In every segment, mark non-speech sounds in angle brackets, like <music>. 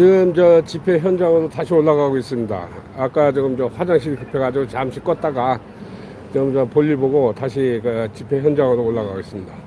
지금 저 집회 현장으로 다시 올라가고 있습니다. 아까 지금 저 화장실 급해가지고 잠시 껐다가 지금 저 볼일 보고 다시 그 집회 현장으로 올라가고 있습니다.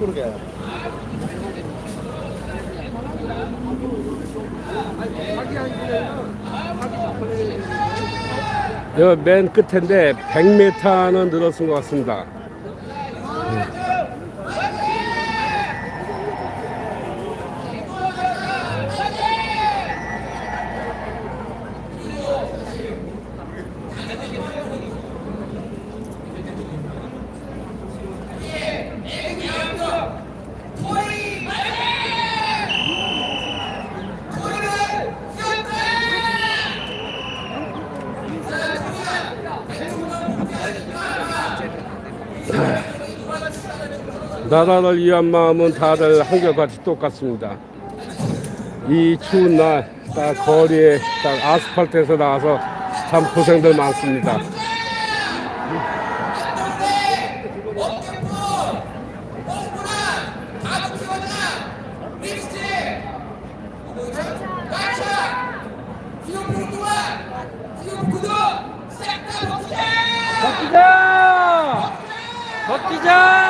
그러게. 여맨 끝인데 100m는 늘었은 것 같습니다. 나라를 위한 마음은 다들 한결같이 똑같습니다. 이 추운 날, 딱 거리에, 딱 아스팔트에서 나와서 참 고생들 많습니다. 벗기자! 벗기자!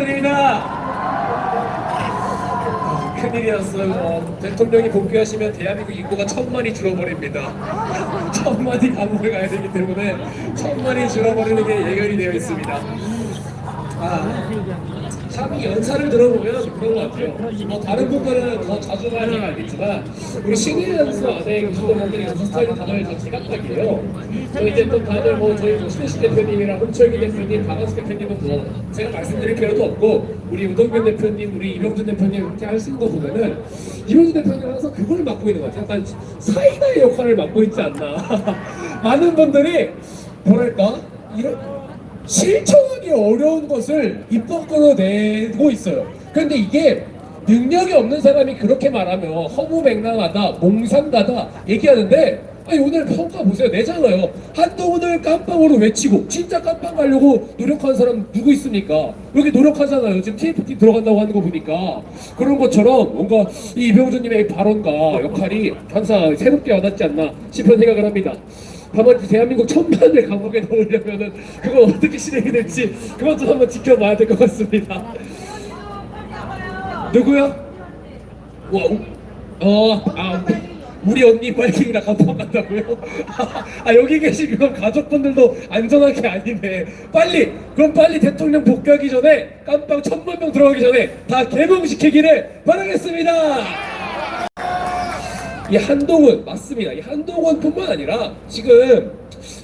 큰일이었어요. 어, 대통령이 복귀하시면 대한민국 인구가 천만이 줄어버립니다. <laughs> 천만이 감옥에 가야 되기 때문에 천만이 줄어버리는 게 예견이 되어 있습니다. 아, 참이 연사를 들어보면 그런 것 같아요. 뭐 다른 분들은 더 자주 가는 알겠지만 우리 신인 연수 안에 분들이 연수 스타일이 다들 다 제각각이에요. 저 이제 또 다들 뭐 저희 뭐 신혜식 대표님이랑 홍철기 대표님, 박원수 대표님은 뭐 제가 말씀드릴 필요도 없고 우리 우동균 대표님, 우리 이명준 대표님 이렇게 하시는 거 보면은 이명준 대표님은 항상 그걸 맡고 있는 것 같아요. 약간 사이다의 역할을 맡고 있지 않나. <laughs> 많은 분들이 뭐랄까 이런 실천하기 어려운 것을 입 밖으로 내고 있어요. 그런데 이게 능력이 없는 사람이 그렇게 말하면 허무맹랑하다, 몽상가다 얘기하는데 아니 오늘 평가 보세요. 내잖아요. 한동훈을 깜빵으로 외치고 진짜 깜빵 가려고 노력한 사람 누구 있습니까? 여기 노력하잖아요. 지금 TFT 들어간다고 하는 거 보니까 그런 것처럼 뭔가 이 이병주님의 발언과 역할이 항상 새롭게 와닿지 않나 싶은 생각을 합니다. 다만 대한민국 천만을 감옥에 넣으려면은 그거 어떻게 실행이 될지 그것도 한번 지켜봐야 될 것 같습니다. 누구요? 와, 우- 어, 아, 우리 언니 바이킹이랑 간판 간다고요? 아 여기 계신 그럼 가족분들도 안전한 게 아니네 빨리 그럼 빨리 대통령 복귀하기 전에 깜빵 천만 명 들어가기 전에 다 개봉시키기를 바라겠습니다 이 한동훈 맞습니다. 이 한동훈뿐만 아니라 지금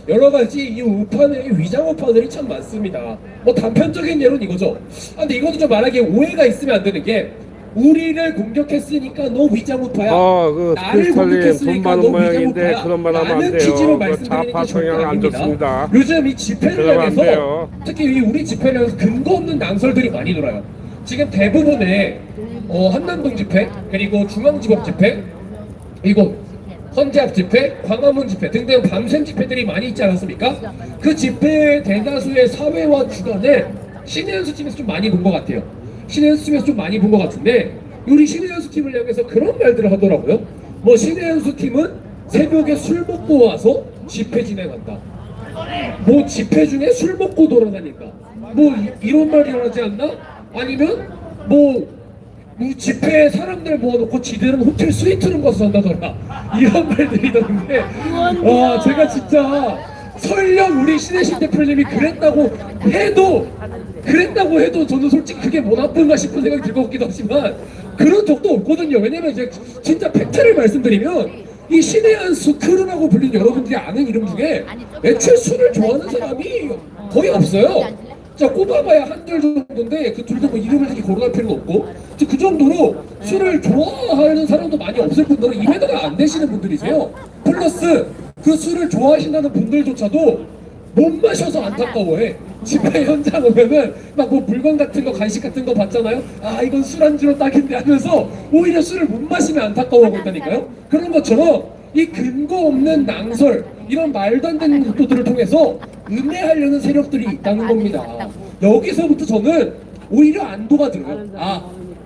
여러 가지 이 우파의 위장 우파들이 참 많습니다. 뭐 단편적인 예로는 이거죠. 아, 근데 이것도 좀 말하기에 오해가 있으면 안 되는 게 우리를 공격했으니까 너 위장 우파야. 어, 그 나를 공격했으니까 많은 너 위장 모양인데 우파야. 그런 말 하면 안 라는 돼요. 취지로 그 말씀드리는 좌파 게 절대 성향 안 아닙니다. 좋습니다. 요즘 이 집회를 그러면 안 향해서 돼요. 특히 이 우리 집회를 향해서 근거 없는 낭설들이 많이 돌아요. 지금 대부분의 어, 한남동 집회 그리고 중앙지법 집회 그리고 헌재합 집회, 광화문 집회 등등 밤샘 집회들이 많이 있지 않았습니까? 그 집회 대다수의 사회와 주관을 신의 연수 팀에서 좀 많이 본 것 같아요. 신의 연수 팀에서 좀 많이 본 것 같은데 우리 신의 연수 팀을 향해서 그런 말들을 하더라고요. 뭐 신의 연수 팀은 새벽에 술 먹고 와서 집회 진행한다. 뭐 집회 중에 술 먹고 돌아다닌다. 뭐 이- 이런 말이 일어나지 않나? 아니면 뭐, 뭐 집회에 사람들 모아놓고 지들은 호텔 스위트룸 가서 잔다더라. <laughs> 이런 말들이 있던데 와 제가 진짜 설령 우리 신혜신 대표님이 그랬다고 해도 그랬다고 해도 저는 솔직히 그게 뭐 나쁜가 싶은 생각이 들것 같기도 하지만 그런 적도 없거든요. 왜냐면 이제 진짜 팩트를 말씀드리면 이 신의 한 스크루라고 불린 여러분들이 아는 이름 중에 애초에 술을 좋아하는 사람이 거의 없어요. 자 꼽아봐야 한둘 정도인데 그 둘도 뭐 이름을 이렇게 거론할 필요는 없고 그 정도로 술을 좋아하는 사람도 많이 없을 뿐더러 이해가 안 되시는 분들이세요. 플러스 그 술을 좋아하신다는 분들조차도 못 마셔서 안타까워해. 집회 현장 오면은 막 뭐 물건 같은 거 간식 같은 거 봤잖아요. 아 이건 술안주로 딱인데 하면서 오히려 술을 못 마시면 안타까워하고 있다니까요. 그런 것처럼 이 근거 없는 낭설 이런 말도 안 되는 것들을 통해서 음해하려는 세력들이 있다는 겁니다. 여기서부터 저는 오히려 안도가 들어요. 아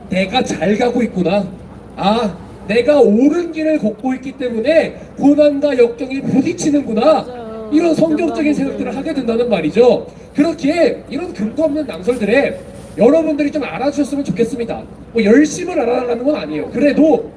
내가 잘 가고 있구나. 아 내가 옳은 길을 걷고 있기 때문에 고난과 역경이 부딪히는구나. 이런 성경적인 생각들을 하게 된다는 말이죠. 그렇기에 이런 근거 없는 낭설들에 여러분들이 좀 알아주셨으면 좋겠습니다. 뭐 열심을 알아달라는 건 아니에요. 그래도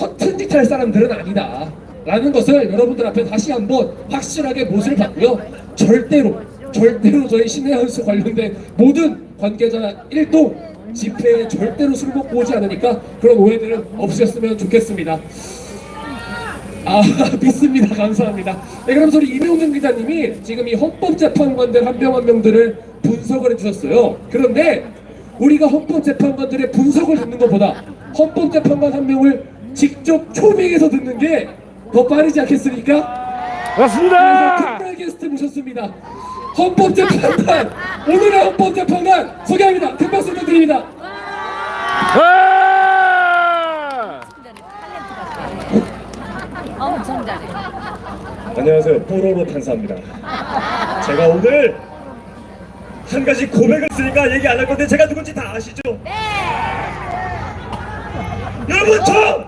허튼 짓 할 사람들은 아니다. 라는 것을 여러분들 앞에 다시 한번 확실하게 못을 받고요. 절대로, 절대로 저희 신의 한수 관련된 모든 관계자 일동 집회에 절대로 술 먹고 오지 않으니까 그런 오해들은 없으셨으면 좋겠습니다. 아, <laughs> 믿습니다. 감사합니다. 네, 그럼 우리 이명준 기자님이 지금 이 헌법재판관들 한 명 한 명들을 분석을 해주셨어요. 그런데 우리가 헌법재판관들의 분석을 듣는 것보다 헌법재판관 한 명을 직접 초빙해서 듣는 게 더 빠르지 않겠습니까? 맞습니다. 특별 게스트 모셨습니다. 헌법재판관 오늘의 헌법재판관 소개합니다. 큰 박수 부탁드립니다. 아! 엄청 잘해. 안녕하세요. 뽀로로 판사입니다. 제가 오늘 한 가지 고백을 쓰니까 얘기 안 할 건데 제가 누군지 다 아시죠? 네. 여러분 저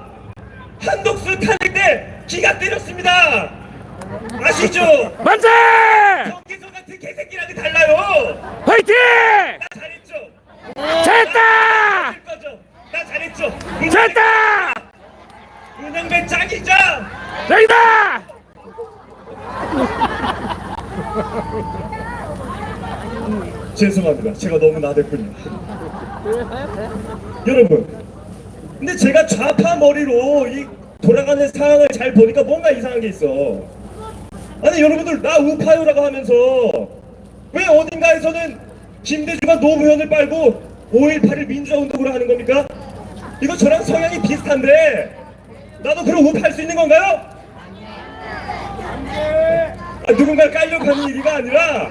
한독수 탄핵 때 기가 때렸습니다. 아시죠? 만세! 정기소 같은 개새끼랑은 달라요. 화이팅! 나 잘했죠? 거죠? 나 잘했죠? 잘했다! 은행배 짱이죠? 여기다! <laughs> 죄송합니다. 제가 너무 나댔군요. 여러분, 근데 제가 좌파 머리로 이 돌아가는 상황을 잘 보니까 뭔가 이상한 게 있어. 아니 여러분들 나 우파요라고 하면서 왜 어딘가에서는 김대중과 노무현을 빨고 5.18을 민주화운동으로 하는 겁니까? 이거 저랑 성향이 비슷한데 나도 그럼 우파할 수 있는 건가요? 아, 누군가를 깔려고 하는 얘기가 아니라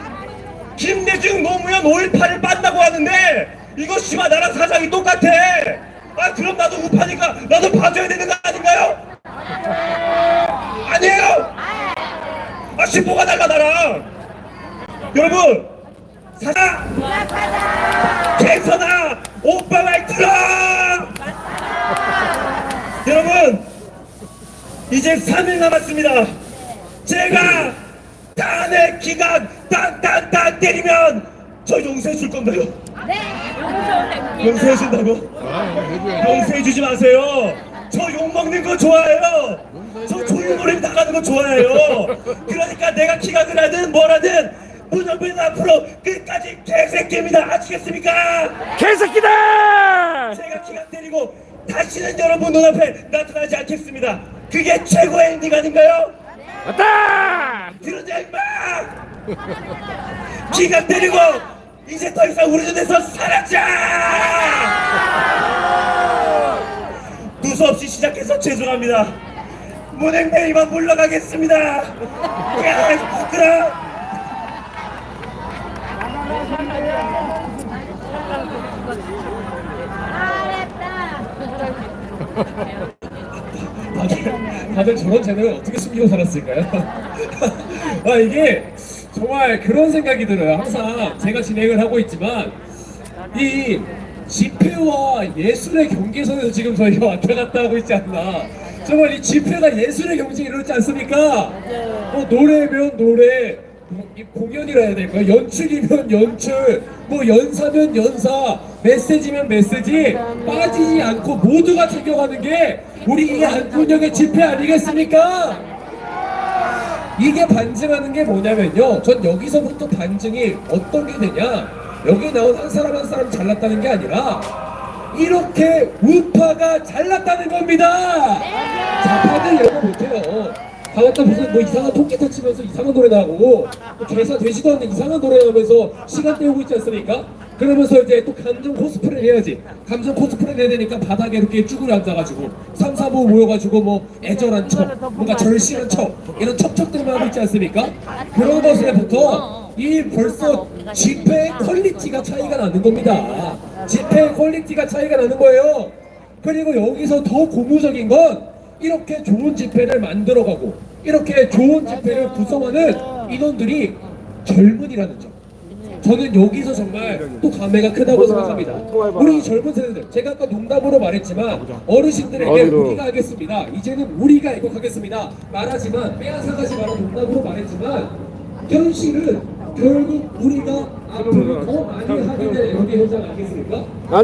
김대중 노무현 5.18을 빤다고 하는데 이거 씨발 나랑 사상이 똑같아. 아 그럼 나도 우파니까 나도 봐줘야 되는 거 아닌가요? 아니에요. 아 신보가 달라 나랑? 여러분 사상 개선아 오빠 말 들어! 여러분 이제 3일 남았습니다 제가 탄핵 기간 딴딴딴 때리면 저 용서해 줄 건가요? 네. 용서해 준다고? 용서해 주지 마세요. 저 욕 먹는 거 좋아해요. 저 조용노래 나가는 거 좋아해요. 그러니까 내가 키가 크라든 뭐라든 문영빈 앞으로 끝까지 개새끼입니다. 아시겠습니까? 개새끼들! 제가 키가 때리고 다시는 여러분 눈앞에 나타나지 않겠습니다. 그게 최고의 엔딩 아닌가요? 왔다! 들었냐 임마! 기가 때리고 이제 더 이상 우리 눈에서 사라져! 두서없이 시작해서 죄송합니다. 문행대 이만 물러가겠습니다. 야, 그럼 다들, 다 들 저런 재능을 어떻게 숨기고 살았을까요? <laughs> 아 이게 정말 그런 생각이 들어요. 항상 제가 진행을 하고 있지만 이 집회와 예술의 경계선에서 지금 저희가 왔다 갔다 하고 있지 않나. 정말 이 집회가 예술의 경지에 이르지 않습니까? 뭐 노래면 노래, 공연이라 해야 될까요? 연출이면 연출, 뭐 연사면 연사, 메시지면 메시지 빠지지 않고 모두가 챙겨가는 게 우리 이 한군형의 집회 아니겠습니까? 이게 반증하는 게 뭐냐면요. 전 여기서부터 반증이 어떤 게 되냐. 여기 나온 한 사람 한 사람 잘났다는 게 아니라 이렇게 우파가 잘났다는 겁니다. 좌파들 영어 못해요. 다음에 무슨 뭐 이상한 토끼타 치면서 이상한 노래 나오고 또 개사 되지도 않는 이상한 노래 나오면서 시간 때우고 있지 않습니까? 그러면서 이제 또 감정 코스프레를 해야지. 감정 코스프레를 해야 되니까 바닥에 이렇게 쭈그려 앉아가지고 3, 4, 5 모여가지고 뭐 애절한 척, 뭔가 절실한 척 이런 척척들만 하고 있지 않습니까? 그런 것에부터 이 벌써 집회의 퀄리티가 차이가 나는 겁니다. 집회의 퀄리티가 차이가 나는 거예요. 그리고 여기서 더 고무적인 건 이렇게 좋은 집회를 만들어가고 이렇게 좋은 집회를 구성하는 인원들이 젊은이라는 점. 저는 여기서 정말 또 감회가 크다고 생각합니다. 우리 젊은 세대들, 제가 아까 농담으로 말했지만 어르신들에게? 우리가 하겠습니다. 이제는 우리가 애국하겠습니다. 말하지만 빼앗아가지 말아 농담으로 말했지만 현실은 결국 우리가 앞으로 더 많이 하게 될 여기 현장 아니겠습니까? 아니